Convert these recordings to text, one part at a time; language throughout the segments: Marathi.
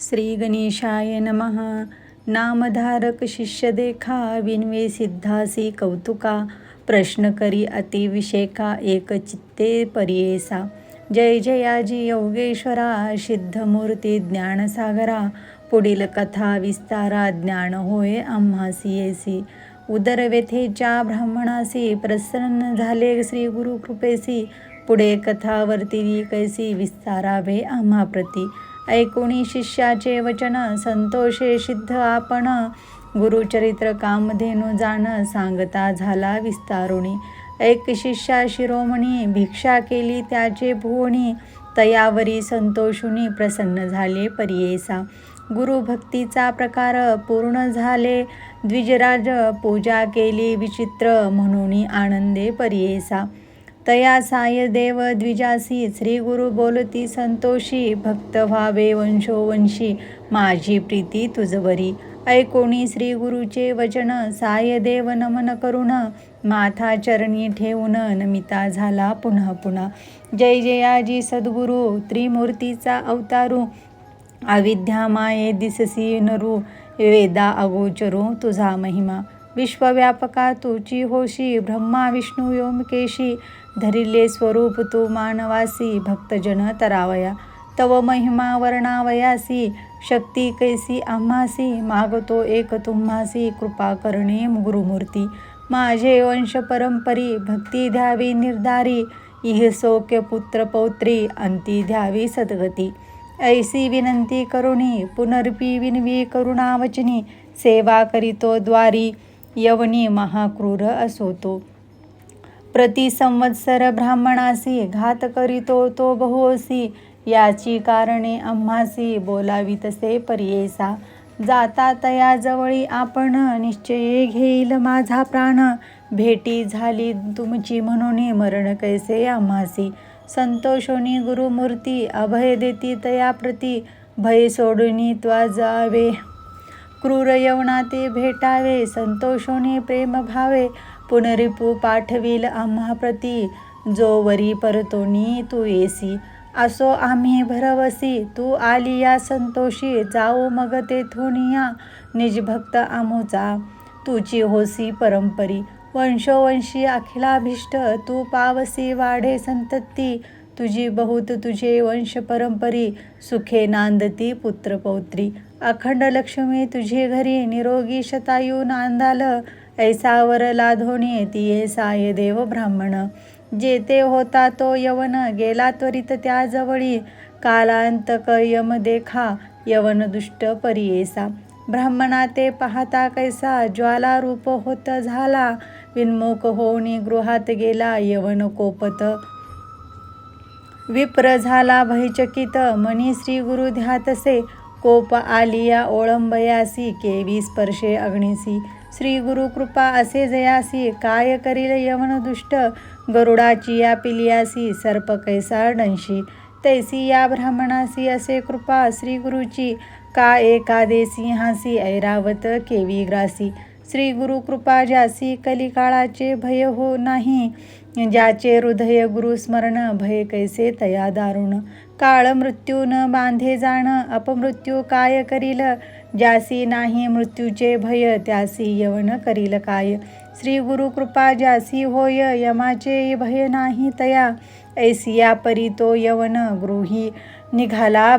श्री गणेशाय नमः. नामधारक शिष्य देखा विनवे सिद्धासी कौतुका प्रश्न करी अतिविषेका एक चित्ते परियेसा. जय जयाजी योगेश्वरा सिद्धमूर्ती ज्ञानसागरा पुढील कथा विस्तारा ज्ञान होय आम्हासी येसी उदर व्यथेच्या ब्राह्मणासी प्रसन्न झाले श्री गुरु कृपेसी. पुढे कथावरती कैसी विस्तारावे आम्हा प्रती ऐकुणी शिष्याचे वचन संतोषे सिद्ध आपण. गुरुचरित्र कामधेनु जाण सांगता झाला विस्तारुणी. एक शिष्या शिरोमणी भिक्षा केली त्याचे भुवणी तयावरी संतोषुनी प्रसन्न झाले परियेसा. गुरुभक्तीचा प्रकार पूर्ण झाले. द्विजराज पूजा केली विचित्र म्हणून आनंदे परियेसा. तया साय देव द्विजासी श्री गुरु बोलती संतोषी भक्त व्हावे वंशोवंशी माझी प्रीती तुझवरी ऐकोणी श्री गुरुचे वचन साय देव नमन करुण माथा चरणी ठेवून नमिता झाला पुन्हा पुन्हा. जय जयाजी सद्गुरु त्रिमूर्तीचा अवतारू अविद्या माये दिससी नरू वेदा अगोचरू तुझा महिमा. विश्वव्यापका तुची होशी ब्रह्मा विष्णू योमकेशी धरिले स्वरूप तू मानवासी भक्तजन तरावया तव महिमा वर्णावयासी शक्ती कैसी आम्हासी मागतो एक तुम्हासी कृपा करणे गुरुमूर्ती माझे वंश परंपरी भक्ती द्यावी निर्धारी इह सौक्य पुत्र पौत्री अंती द्यावी सद्गती. ऐसी विनंती करुणी पुनर्पी विनवी करुणावचनी सेवा करीतो द्वारी यवनी महाक्रूर असो तो प्रतिसंवत्सर ब्राह्मणासी घात करीतो तो बहुसी याची कारणे आम्हासी बोलावी तसे परियेसा जाता तया जवळी आपण निश्चय घेईल माझा प्राण भेटी झाली तुमची म्हणून मरण कैसे आम्हासी संतोषोनी गुरुमूर्ती अभय देती तया प्रती भय सोडूनी त्वा जावे क्रूर यवनाते भेटावे संतोषोनी प्रेम भावे. पुनरिपू पाठविल आम्हा प्रती. जो वरी परतोनी तू येसी. असो आम्ही भरवसी. तू आली या संतोषी. जाऊ मग तेथून या. निजभक्त आमोचा तुची होसी परंपरी. वंशोवंशी अखिलाभिष्ट. तू पावसी वाढे संतती. तुझी बहुत तुझे वंश परंपरी. सुखे नांदती पुत्रपौत्री अखंड लक्ष्मी तुझे घरी निरोगी शतायू नांदाल. ऐसावर लाधोणी तिये साय देव ब्राह्मण. जेते होता तो यवन गेला त्वरित त्याजवळी कालांतक यम देखा यवन दुष्ट परियेसा. ब्राह्मणा ते पाहता कैसा ज्वाला रूप होत झाला. विन्मुख होऊनी गृहात गेला यवन कोपत. विप्र झाला भयचकित मनी श्री गुरु ध्यातसे. कोप आलिया ओळंबयासी केवी स्पर्शे अग्निसी श्री गुरु कृपा असे जयासी काय करील यवन दुष्ट गरुडाची या पिलियासी सर्प कैसा डंशी तैसी या ब्राह्मणासी असे कृपा श्री गुरुची का एकादे सिंहासी ऐरावत केवी ग्रासी श्री गुरु कृपा जासी कलिकाळाचे भय हो नाही ज्याचे हृदय गुरुस्मरण भय कैसे तया दारुण. काळ मृत्यू न बांधे जाण अपमृत्यू काय करील? ज्यासी नाही मृत्यूचे भय त्यासी यवन करील काय? श्री गुरु कृपा ज्यासी होय यमाचे भय नाही तया. ऐसिया परी तो यवन गृही निघाला.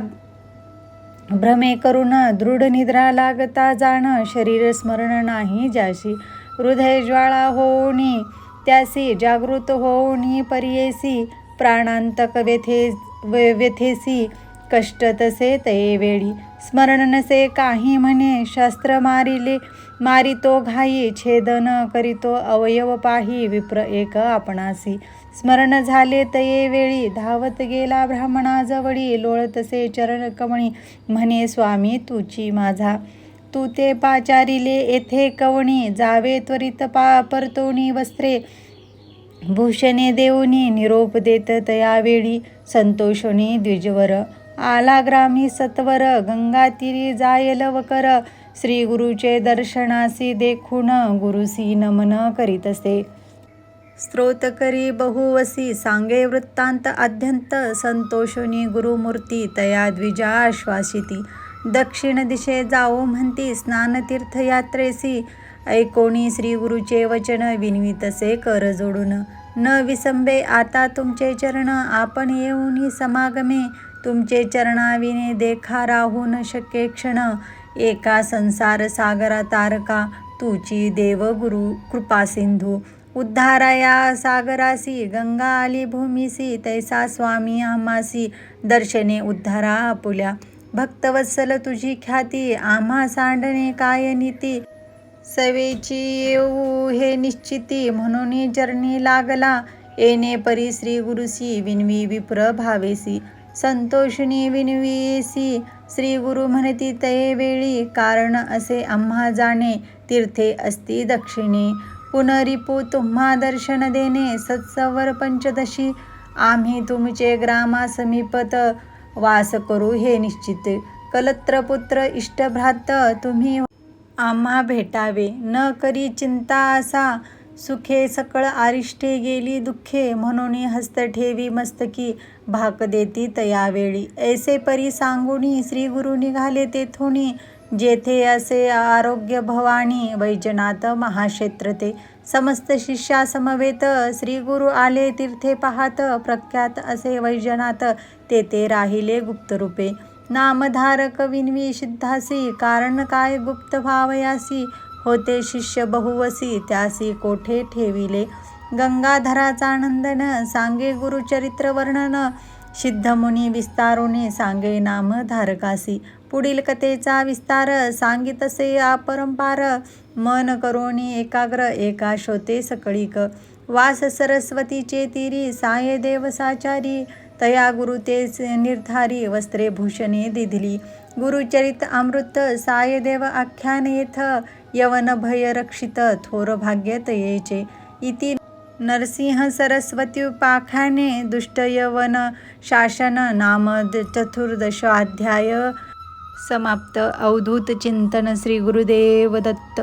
भ्रमे करून दृढ निद्रा लागता जाण शरीर स्मरण नाही ज्याशी हृदय ज्वाळा होणी त्यासी जागृत होऊनी परियेसी प्राणांतक व्यथे व्यथेसी कष्ट तसे तये वेळी स्मरण नसे काही म्हणे शस्त्र मारिले मारितो घाई छेदन करीतो अवयव पाही विप्र एक आपणासी. स्मरण झाले तये वेळी धावत गेला ब्राह्मणाजवळी लोळतसे चरण कमणी म्हणे स्वामी तुची माझा. तू ते पाचारिले येथे कवणी जावे त्वरित पा परतोणी वस्त्रे. भूषणे देऊनी निरोप देत तयावेळी संतोषणी द्विजवर. आला ग्रामी सत्वर गंगातीरी जायल वकर. श्री गुरुचे दर्शनासी देखून गुरुसी नमन करीतसे स्त्रोत करी बहुवसी सांगे वृत्तांत अध्यंत. संतोषणी गुरुमूर्ती तया द्विजा आश्वासिती. दक्षिण दिशे जाओ म्हणती स्नानतीर्थयात्रेसी. ऐकोणी श्रीगुरुचे वचन विनवितसे कर जोडून. न विसंबे आता तुमचे चरण आपण येऊन समागमे. तुमचे चरणाविने देखा राहू न शक्य क्षण. एका संसार सागरा तारका तुची देवगुरु कृपा सिंधू. उद्धाराया सागरासी गंगा आली भूमीसी तैसा स्वामी आम्हासी दर्शने उद्धारा आपुल्या. भक्तवत्सल तुझी ख्याती आम्हा सांडणे काय नीती? सवेची येऊ हे निश्चिती म्हणून जर्नी लागला. येणे परी श्री गुरुसी विनवी विप्र भावेसी. संतोषिणी विनवीसी श्री गुरु म्हणती तये वेळी. कारण असे आम्हा जाणे तीर्थे असती दक्षिणे. पुनरिपू तुम्हा दर्शन देणे सत्सवर पंचदशी. आम्ही तुमचे ग्रामा समीपत वास करू हे निश्चित. कलत्रपुत्र इष्टभ्रात तुम्ही आम्हा भेटावे. न करी चिंता असा. सुखे सकळ आरिष्ठे गेली दुःखे. म्हणून हस्त ठेवी मस्तकी. भाक देती तयावेळी ऐसे परी सांगुणी श्री गुरु निघाले तेथोनी जेथे असे आरोग्य भवानी वैजनाथ महाक्षेत्र ते समस्त शिष्यासमवेत श्रीगुरु श्री गुरु आले तीर्थे पाहत प्रख्यात असे वैजनाथ तेथे राहिले गुप्तरूपे. नामधारक विनवी सिद्धासी कारण काय गुप्त भावयासी होते शिष्य बहुवसी त्यासी कोठे ठेविले? गंगाधराचा नंदन सांगे गुरुचरित्र वर्णन सिद्धमुनी विस्तारुने सांगे नाम धारकासी पुढील कथेचा विस्तार सांगितसे अपरंपार. मन करोणी एकाग्र एका शोते सकळीक. वास सरस्वतीचे तिरी साये देवसाचारी तया गुरु ते निर्धारी वस्त्रे भूषणे दिधली. गुरुचरित अमृत सायदेव आख्यान येथ. यवन भय रक्षित थोर भाग्य तयेचे. इति नरसिंह सरस्वती पाखाने दुष्ट यवन. शासन नाम चतुर्दश अध्याय. समाप्त. अवधूत चिंतन श्री गुरुदेव दत्त